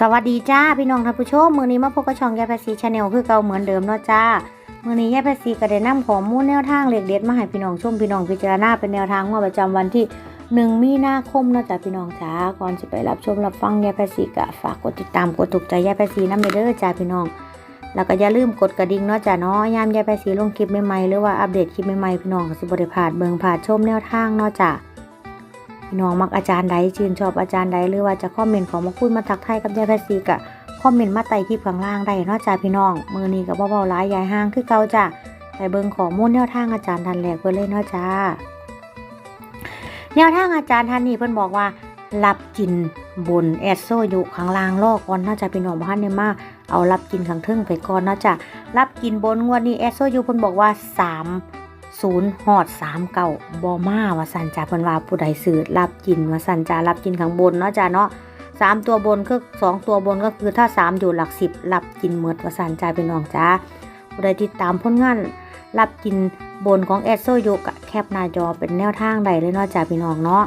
สวัสดีจ้าพี่น้องท่านผู้ชมมือนี้มาพบกับช่องยายภาษีชาแนลคือเก่าเหมือนเดิมเนาะจ้ามือนี้ยายภาษีก็ได้นำข้อมูลแนวทางเลขเด็ดมาให้พี่น้องชมพี่น้องพิจารณาเป็นแนวทางงวดประจำวันที่หนึ่งมีนาคมเนาะจ้าพี่น้องจ้าก่อนจะไปรับชมรับฟังยายภาษีก็ฝากกดติดตามกดถูกใจยายภาษีน้ำเด้อจ้าพี่น้อง แล้วก็อย่าลืมกดกระดิ่งเนาะจ้าเนาะยามยายภาษีลงคลิปใหม่ๆหรือว่าอัปเดตคลิปใหม่ๆพี่น้องก็สิบ่ได้พาดเบิ่งพลาดชมแนวทางเนาะจ้า พี่น้องมักอาจารย์ใดชื่นชอบอาจารย์ใดหรือว่าจะคอมเมนต์ของมาคุยมาทักทายกับยายแพทซีกะคอมเมนต์มาไต่คลิปข้างล่างได้เนาะจ้าพี่น้องมือนี้กับเบาๆร้ายยายห้างคือเก่าจ้าไปเบิ่งข้อมูลแนวทางอาจารย์ทันแหลกเพิ่นเลยเนาะจ้าแนวทางอาจารย์ท่านนี้เพิ่นบอกว่ารับกินบนแอดโซอยู่ข้างล่างลอกก่อนเนาะจ้าพี่น้องบ่ทันได้มาเอารับกินข้างเทิงไปก่อนเนาะจ้ารับกินบนงวดนี้แอดโซอยู่เพิ่นบอกว่าสาม ศูนย์หอดสามเก่าบอมาว่าสันจ่าเพิ่นว่าผู้ใดซื้อรับกินว่าสันจ่ารับกินข้างบนเนาะจ้าเนาะสามตัวบนก็สองตัวบนก็คือถ้าสามอยู่หลักสิบรับกินเมดว่าสันจ่าเป็นน้องจ้าผู้ใดติดตามผลงานรับกินบนของแอดโซโยกแคปหน้าจอเป็นแนวทางใดเลยเนาะจ้าพี่น้องเนาะ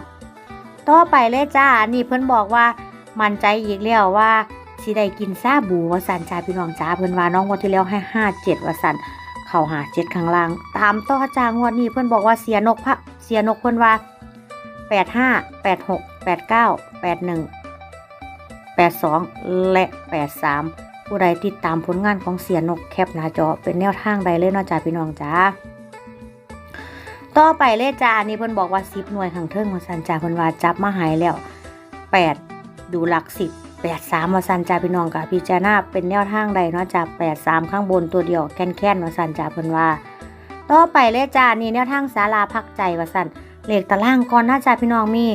ต่อไปเลยจ้านี่เพิ่นบอกว่ามั่นใจอีกแล้วว่าสิได้กินซาบูว่าสันจ่าพี่น้องจ้าเพิ่นว่าน้องวันที่แล้วให้ห้าเจ็ดว่าสัน เข้าหาเจ็ดข้างล่าง ตามต่อจางวดนี้เพื่อนบอกว่าเสียนกพระเสียนกเพื่อนว่าแปดห้าแปดหกแปดเก้าแปดหนึ่งแปดสองและแปดสามผู้ใดติดตามผลงานของเสียนกแคปหน้าจอเป็นแนวทางใดเลยเนาะจ้าพี่น้องจ้าต่อไปเลยจ้าอันนี่เพิ่นบอกว่าสิบหน่วยขังเทิงมาสันจ่าเพิ่นว่าจับมาหายแล้วแปดดูหลักสิบ แปดสามมาสันจ่าพี่น้องกับพิจารณาเป็นแนวทางใดเนาะจ้าแปดสามข้างบนตัวเดียวแค่นแค่นมาสันจ่าเพิ่นว่า ต่อไปเลยจ้านี่แนวทางศาลาพักใจวสันเลขตารางก่อนหน้าจ้าพี่น้องมี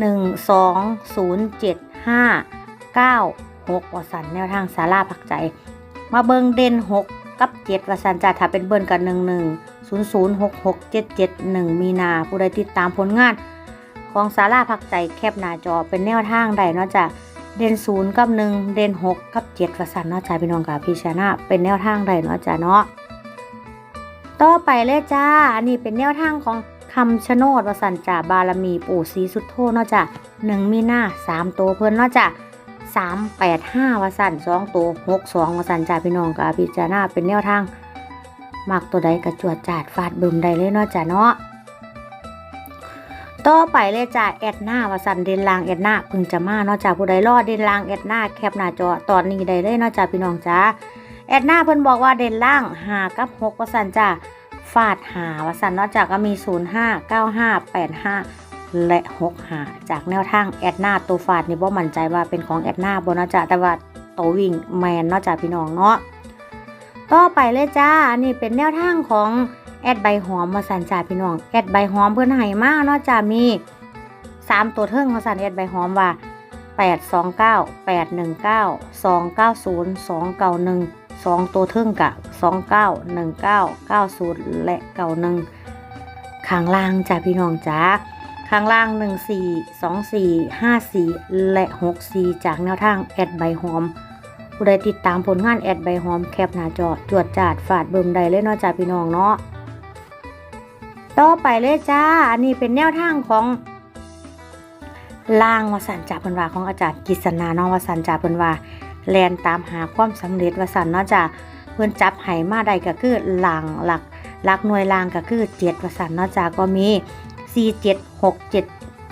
หนึ่งสองศูนย์เจ็ดห้าเก้าหกวสันแนวทางศาลาพักใจ มาเบิงเด่นหกกับเจ็ดวสันจ้าถ้าเป็นเบิ้ลกันหนึ่งหนึ่งศูนย์ศูนย์หกหกเจ็ดเจ็ดหนึ่งมีนาผู้ใดติดตามผลงาน ของศาลาพักใจแคบหน้าจอเป็นแนวทางใดเนาะจ้า เด่นศูนย์กับหนึ่งเด่นหกกับเจ็ดว่าสันเนาะจ้าพี่น้องกับพี่ชนะ เป็นแนวทางใดเนาะจ้าเนาะต่อไปเลยจ้า อันนี้เป็นแนวทางของคำชะโนดวสันจ่าบารมีปู่ศรีสุดโทเนาะจ้ะหนึ่งมีหน้าสามตัวเพิ่นเนาะจ้ะสามแปดห้าวสันสองตัวหกสองวสันจ่าพี่น้องกับพิจารณาเป็นแนวทางมักตัวใดกระจวดจาดฟาดบึมใดเลยเนาะจ้ะเนาะ ต่อไปเลยจ้าแอดหน้าวสันเดนลางแอดหน้าพึงจะมาเนาะจ้ะผู้ใดรอดเดนลางแอดหน้าแคปหน้าจอตอนนี้ได้เลยเนาะจ้ะพี่น้องจ้าแอดหน้าเพิ่นบอกว่าเดนล่างหากับหกวาสันจ้าฟาดหาวสันนอกจากก็มี0 5 9 5 8 5 และ6หาจากแนวทางแอดหน้าตัวฟาดนี่บ่มั่นใจว่าเป็นของแอดหน้าบ่เนาะจ้าแต่ว่าตัววิ่งแมนเนาะจ้าพี่น้องเนาะต่อไปเลยจ้าอันนี้เป็นแนวทางของ แอดใบหอมวสันจ้าพี่น้องแอดใบหอมเพิ่อนให้มาเนาะจ้ามีสามตัวเทิงวสันแอดใบหอมว่า829 819 290 291สองตัวเทึ่งกะสองเก้าหนึ่งเก้าเก้าศูนย์และเก้าหนึ่งข้างล่างจ้าพี่น้องจ้าข้างล่างหนึ่งสี่สองสี่ห้าสี่และหกสี่จากแนวทางแอดใบหอมผู้ใดติดตามผลงานแอดใบหอมแคปหน้าจอ จวดจาดฝาดเบิ่มใดเลยเนาะจ้าพี่น้องเนาะ ต่อไปเลยจ้า อันนี้เป็นแนวทางของล่างวสันจ่าเพิ่นว่าของอาจารย์กิษณาน้องวสันจ่าเพิ่นว่าแลนตามหาความสำเร็จวสันเนาะจ้ะเพื่อนจับไห้มาได้ก็คือหลังหลักหลักหน่วยลางก็คือเจ็ดวสันเนาะจ้ะก็มีสี่เจ็ดหกเจ็ด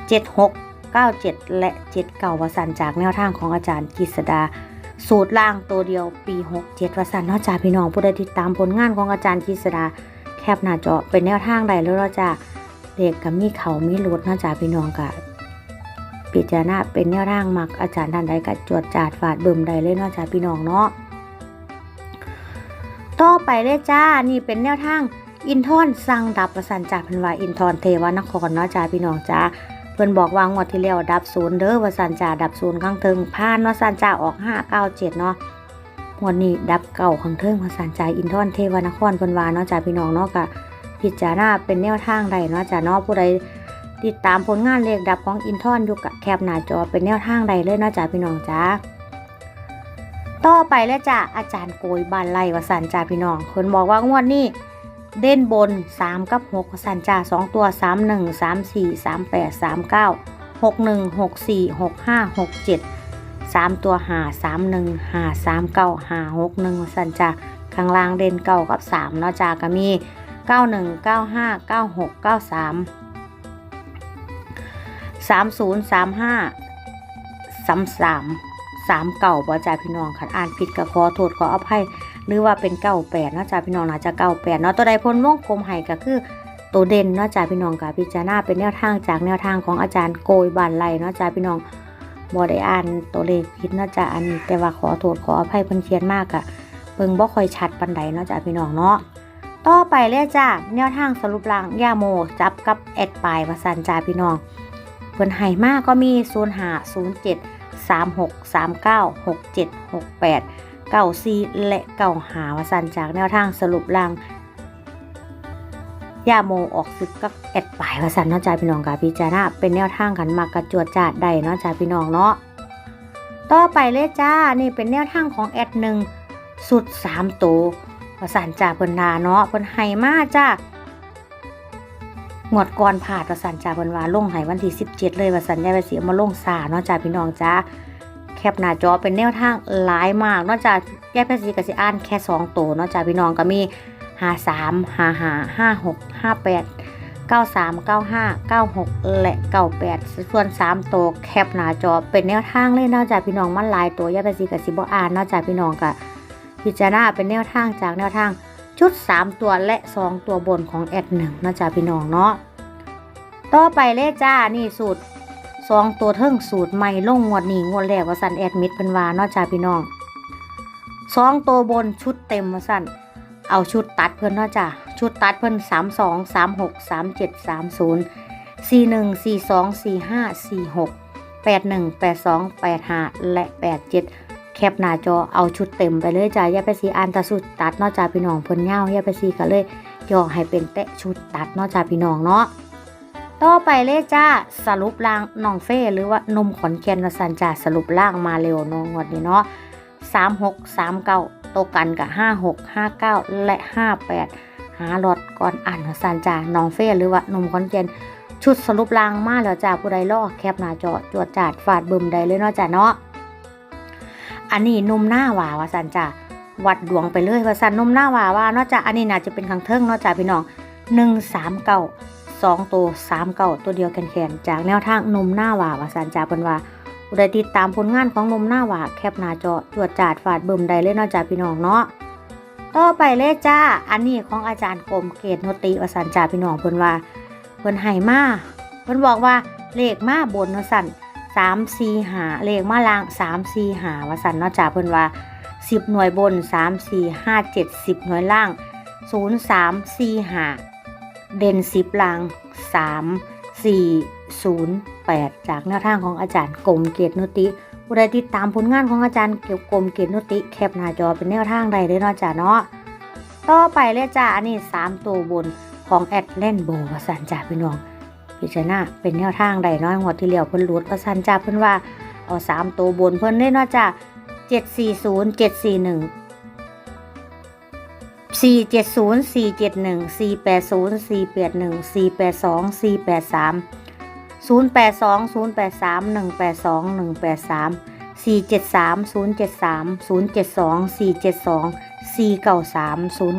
เจ็ดหกเก้าเจ็ดและเจ็ดเก่าวสันจากแนวทางของอาจารย์กฤษดาสูตรล่างตัวเดียวปีหกเจ็ดวสันเนาะจ้ะพี่น้องผู้ใดติดตามผลงานของอาจารย์กฤษดา แคบหน้าจอเป็นแนวทางใดแล้วเนาจะเด็กกับมีเขามีหลุดนาะจ้ะพี่น้องกะพิจารณาเป็นแนวทางมักอาจารย์ท่านใดก็จวดจาดฝาดเบิ่มใดเลยเนาะจ้าพี่น้องเนาะต่อไปเลยจ้านี่เป็นแนวทางอินทอนสั่งดับประสันจ่าพิ่นวาอินทอนเทวานครเนาะจ้าพี่น้องจ้าเพิ่อนบอกว่างวดที่แล้วดับศูนย์เด้อว่าสันจ่าดับศูนย์ข้างเทิงผ่านเนาะสันจ่าออกห้าเก้าเจ็ดเนาะ งวดนี้ดับเก่าข้างเทิงว่าสันจ่าอินทอนเทวานครเพิ่นวาเนาะจ้าพี่น้องเนาะก็พิจารณาเป็นแนวทางใดเนาะจ้าเนาะผู้ใดติดตามผลงานเลขดับของอินทอนอยู่กับแคบหน้าจอเป็นแนวทางใดเลยเนาะจ้าพี่น้องจ้าต่อไปแล้วจ้าอาจารย์โกยบานไล่วสันจ้าพี่น้องคนบอกว่างวดนี้เด่นบน 3 กับ6สันจ้า2ตัว 3 1 3 4 3 8 3 9 6 1 6 4 6 5 6 7 สามตัวหาสามหนึ่งหาสามเก้าหาหกหนึ่งสันจ้าข้างล่างเด่นเก้ากับสามเนาะจ้าก็มีเก้าหนึ่งเก้าห้าเก้าหกเก้าสามสามศูนย์สามห้าสามสามสามเก่าบ่จ้าพี่น้องคันอ่านผิดก็ขอโทษขออภัยหรือว่าเป็นเก้าแปดเนาะจ้าพี่น้องน่าจะเก้าแปดเนาะตัวใดพ้นวงกลมให้ก็คือตัวเด่นเนาะจ้าพี่น้องกับพิจารณาเป็นแนวทางจากแนวทางของอาจารย์โกยบานไลเนาะจ้าพี่น้อง บ่ได้อ่านตัวเลขผิดเนาะจ้าอันนี้แต่ว่าขอโทษขออภัยเพิ่นเขียนมากอะเบิ่งบ่ค่อยชัดปานใดเนาะจ้าพี่น้องเนาะต่อไปเลยจ้าแนวทางสรุปรางย่าโมจับกับแอดปลายว่าซั่นจ้าพี่น้องเพิ่นให้มากก็มี05 07 36 39 67 68 94และ95ว่าซั่นจากแนวทางสรุปราง ยาโมออกซึกกับแอดปลายว่าสันเนาะจ้าพี่น้องกับพิจารณาเป็นแนวทางกันมากระจวดจาดได้เนาะจ้าพี่น้องเนาะต่อไปเลยจ้านี่เป็นแนวทางของแอดหนึ่งสุดสามตัวว่าสันจ่าเพิ่นนาเนาะเพิ่นให้มาจ้างวดก่อนผ่าดว่าสันจ่าเพิ่นว่าลงให้วันที่17เลยว่าสันยายไปเสียมาลงซาเนาะจ้าพี่น้องจ้าแคปหน้าจอเป็นแนวทางหลายมากเนาะจ้ายายไปสีก็สิอ่านแค่สองตัวเนาะจ้าพี่น้องก็มี ห้าสามห้าห้าห้าหกห้าแปดเก้าสามเก้าห้าเก้าหกและเก้าแปดส่วนสามตัวแคปหน้าจอเป็นแนวทางเลยนอกจากพี่น้องมันลายตัวยาปสีกับสิบอ่านนอกจากพี่น้องกับพิจารณาเป็นแนวทางจากแนวทางชุด 3 ตัวและ 2 ตัวบนของแอดหนึ่งนอกจากพี่น้องเนาะ ต่อไปเลยจ้า นี่สูตร 2 ตัวเทิงสูตรใหม่ลงงวดนี้งวดแรกว่าสันแอดมิดเป็นวานอกจากพี่น้องสองตัวบนชุดเต็มว่าสัน เอาชุดตัดเพิ่นเนาะจ้ะชุดตัดเพิ่นสามสองสามหกสามเจ็ดสามศูนย์สี่หนึ่งสี่สองสี่ห้าสี่หกแปดหนึ่งแปดสองแปดห้าและแปดเจ็ดแคปหน้าจอเอาชุดเต็มไปเลยจ้ะอย่าไปสีอันตะสุดตัดเนาะจ้ะพี่น้องเพิ่นเงาอย่าไปสีก็เลยย่อให้เป็นแตะชุดตัดเนาะจ้ะพี่น้องเนาะต่อไปเลยจ้าสรุปล่างน้องเฟ่หรือว่านมขอนแก่นว่าสันจ้าสรุปล่างมาเร็วน้องวันนี้เนาะสามหกสามเก้า ตวกันกับห้าหกห้าเก้าและห้าแปดหาลอดก่อนอ่านหัวสันจ่าน้องเฟ่หรือว่าหนุ่มคอนเจนชุดสรุปรางมาแล้วจ้าผู้ใดล่อแคปหน้าจอจวดจาดฟาดบึมใดเลยเนาะจ้าเนาะอันนี้นุ่มหน้าหวาว่าสันจ่าวัดดวงไปเลยว่าสันนุ่มหน้าหวาว่าเนาะจ้าอันนี้น่าจะเป็นขังเทิงเนาะจ้าพี่น้องหนึ่งสามเก้าสองตัวสามเก้าตัวเดียวแขนๆจากแนวทางนุ่มหน้าหวาว่าสันจ่าเป็นว่า ผู้ใดติดตามผลงานของนมหน้าหวาแคปหน้าจอจวดจาดฝาดเบิ่มใดเลยเนาะจ้าพี่น้องเนาะต่อไปเลยจ้า อันนี้ของอาจารย์กรมเกตโนติวสันจ่าพี่น้องเพิ่นว่าเพิ่นให้มาเพิ่นบอกว่าเลขมาบนเนาะสันสามสี่หาเลขมาล่างสามสี่หาวสันเนาะจ้าเพิ่นว่าสิบหน่วยบนสามสี่ห้าเจ็ดสิบหน่วยล่างศูนย์สามสี่หาเด่นสิบล่างสามสี่ศูนย์ 8 จากแนวทางของอาจารย์กรมเกียรตินุติผู้ใดติดตามผลงานของอาจารย์เกี่ยวกรมเกียรตินุติแคปหน้าจอเป็นแนวทางใดเลยเนาะจ้าเนาะต่อไปเลยจ้าอันนี้ 3 ตัวบนของแอดเลนโบวสันจ่าพี่น้องพิจารณาเป็นแนวทางใดน้อยหัวที่เหลียวเพิ่นรูดประสันจ่าเพิ่นว่าเอา 3 ตัวบนเพิ่นได้นาะจ้า740 741สี่เจ็ดศูนย์สี่เจ็ดหนึ่งสี่แปดศูนย์สี่แปดหนึ่งสี่แปดสองสี่แปดสามศูนย์แปดสองศูนย์แปดสามหนึ่งแปดสองหนึ่งแปดสามสี่เจ็ดสามศูนย์เจ็ดสามศูนย์เจ็ดสองสี่เจ็ดสองสี่เก้าสามศูนย์เ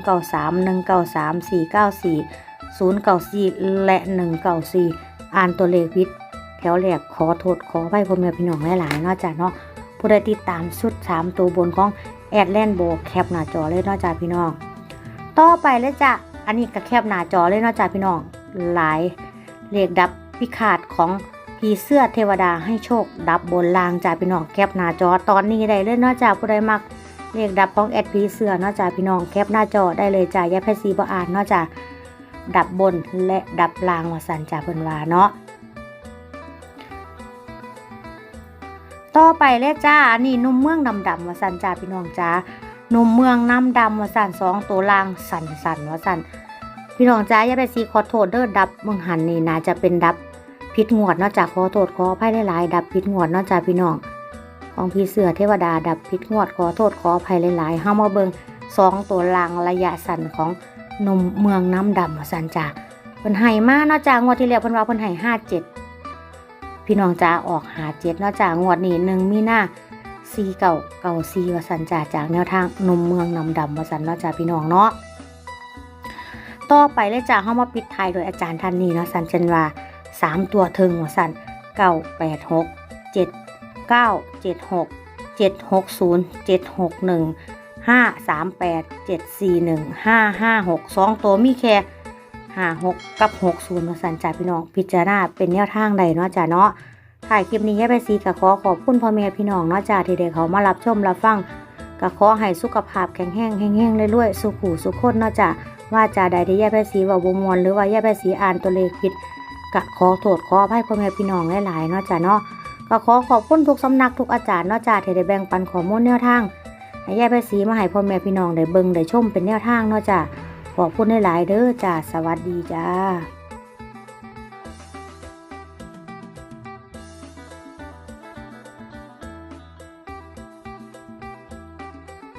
ก้าสามหนึ่งเก้าสามสี่เก้าสี่ศูนย์เก้าสี่และหนึ่งเก้าสี่อ่านตัวเลขพิษแถวแรกขอโทษขอไปพ่อแม่พี่น้องหลายๆเนอกจากเนาะผู้ใดติดตามชุดสามตัวบนของแอดแลนโบแคปหน้าจอเลยเนอกจากพี่น้อง ต่อไปเลยจ้ะ อันนี้ก็แคบหน้าจอเลยเนาะจ้ะพี่น้องหลายเลขดับ พิขาดของพีเสื้อเทวดาให้โชค ดับบนลางจ้ะพี่น้องแคบหน้าจอตอนนี้ได้เลยเนาะจ้ะผู้ใดมักเลขดับของแอดพีเสื้อเนาะจ้ะพี่น้องแคบหน้าจอได้เลยจ้ะอย่าแพซีบ่อ่านเนาะจ้ะดับบนและดับลางว่าสันจ้ะเพิ่นว่าเนาะต่อไปเลยจ้าอันนี้นุ่มเมืองดำๆว่าสันจ้าพี่น้องจ้าหนุ่มเมืองน้ำดำว่าสันสองตัวล่างสันสันว่าสันพี่น้องจ้าอย่าไปซีขอโทษเด้อดับเมืองหันนี่น่าจะเป็นดับ พิษงวดนอกจากขอโทษขออภัยหลายๆดับพิษงวดนอกจากพี่น้องของพี่เสือเทวดาดับพิษงวดขอโทษขออภัยหลายๆเฮามาเบิงสองตัวลางระยะสั่นของนมเมืองน้ำดำว่าสั่นจ้าเพิ่นให้มาเนอกจากงวดที่แล้วเพิ่นว่าเพิ่นให้ห้าเจ็ดพี่น้องจ้าออกหาเจ็ดนอกจากงวดนี้หนึ่งมีหน้าซีเก่าเก่าซีวสันจ่าจากแนวทางนมเมืองนำดำวสันนาะจ้าพี่น้องเนาะต่อไปเลยจ้าเฮามาปิดท้ายโดยอาจารย์ท่านนี้เนาะสันเจนว่า สามตัวเทิงวสันเก้าแปดหกเจ็ดเก้าเจ็ดหกเจ็ดหกศูนย์เจ็ดหกหนึ่งห้าสามแปดเจ็ดสี่หนึ่งห้าห้าหกสองตัวมีแค่ห้าหกกับหกศูนย์วสันจ่าพี่น้องพิจารณาเป็นแนวทางใดเนาะจ้าเนาะถ่ายคลิปนี้ให้ไปซีกับขอขอบคุณพ่อแม่พี่น้องเนาะจ้าที่ได้เขามารับชมรับฟังก็ขอให้สุขภาพแข็งแรงแห้งๆเรื่อยๆสุขหูสุขคนเนาะจ้าว่าจ่าใดที่แย่ไปสีว่าบมวลหรือว่าแย่ไปสีอ่านตัวเลขผิด กะขอโทษขออภัยพ่อแม่พี่น้องหลายๆเนาะจ้าเนาะก็ขอขอบคุณทุกสำนักทุกอาจารย์เนาะจ้าที่ได้แบ่งปันข้อมูลแนวทางให้แย่ไปสีมาให้พ่อแม่พี่น้องได้เบิ่งได้ชมเป็นแนวทางเนาะจ้าขอบคุณหลายๆเด้อจ้าสวัสดีจ้า